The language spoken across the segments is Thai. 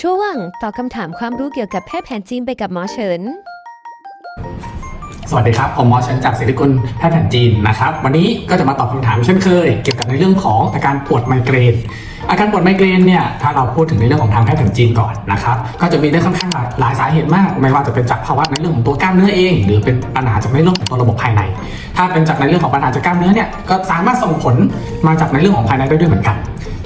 ช่วงตอบคำถามความรู้เกี่ยวกับแพทย์แผนจีนไปกับหมอเฉิน สวัสดีครับผมหมอเฉินจากศิริกุลแพทย์แผนจีนนะครับ วันนี้ก็จะมาตอบคำถามเช่นเคย เกี่ยวกับในเรื่องของอาการปวดไมเกรนอาการปวดไมเกรนเนี่ยถ้าเราพูดถึงในเรื่องของทางแพทย์แผนจีนก่อนนะครับก็จะมีได้ค่อนข้างหลายหลายสาเหตุมาก ไม่ว่าจะเป็นจากภาวะในเรื่องของตัวกล้ามเนื้อเอง หรือเป็นปัญหาจากในเรื่องของตัวระบบภายใน ถ้าเป็นจากในเรื่องของปัญหาจากกล้ามเนื้อเนี่ยก็สามารถส่งผลมาจากในเรื่องของภายในได้ด้วยเหมือนกัน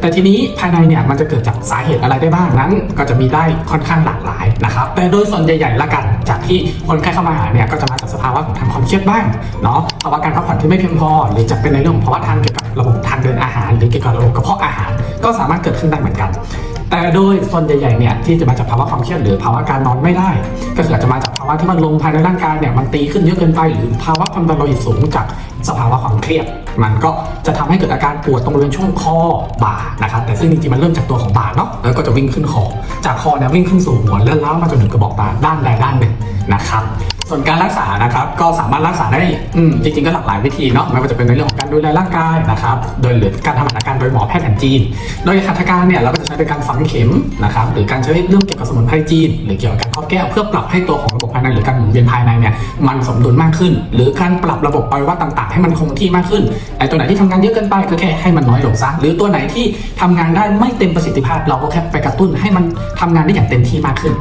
แต่ทีนี้ภายในเนี่ยมันจะเกิดจากสาเหตุอะไรได้บ้างนั้น ก็จะมีได้ค่อนข้างหลากหลายนะครับแต่โดยส่วนใหญ่ๆละกัน จากที่คนไข้เข้ามาหาเนี่ยก็จะมาจากสภาวะของทางความเครียดบ้างเนาะภาวะการพักผ่อนที่ไม่เพียงพอ หรือจะเป็นในเรื่องของภาวะทางเกี่ยวกับระบบทางเดินอาหาร หรือเกี่ยวกับระบบกระเพาะอาหาร ก็สามารถเกิดขึ้นได้เหมือนกัน แต่โดยส่วนใหญ่ๆเนี่ยที่จะมาจากภาวะความเครียดหรือภาวะการนอนไม่ได้ ก็คืออาจจะมาจากภาวะที่มันลงภายในร่างกายเนี่ยมันตีขึ้นเยอะเกินไป หรือภาวะความดันโลหิตสูงจากสภาวะความเครียด มันก็จะทำให้เกิดอาการปวดตรงบริเวณช่วงคอบ่านะครับแต่ซึ่งจริงๆมันเริ่มจากตัวของบ่าเนาะแล้วก็จะวิ่งขึ้นคอจากคอเนี่ยวิ่งขึ้นสู่หัวแล้วล้ามาจนถึงกระบอกตาด้านใดด้านหนึ่งนะครับ ส่วนการรักษานะครับก็สามารถรักษาได้อืมจริงๆก็หลากหลายวิธีเนาะไม่ว่าจะเป็นในเรื่องของการดูแลร่างกายนะครับโดยหรือการทำหัตถการโดยหมอแพทย์แผนจีน โดยหัตถการเนี่ยเราก็จะใช้เป็นการฝังเข็มนะครับหรือการใช้เรื่องเกี่ยวกับสมุนไพรจีน หรือเกี่ยวกับการครอบแก้วเพื่อปรับให้ตัวของระบบภายในหรือการหมุนเวียนภายในเนี่ยมันสมดุลมากขึ้น หรือการปรับระบบอวัยวะต่างๆ ให้มันคงที่มากขึ้นไอ้ตัวไหนที่ทำงานเยอะเกินไปก็แค่ให้มันน้อยลงซะหรือตัวไหนที่ทำงานได้ไม่เต็มประสิทธิภาพ เราก็แค่ไปกระตุ้นให้มันทำงานได้อย่างเต็มที่มากขึ้น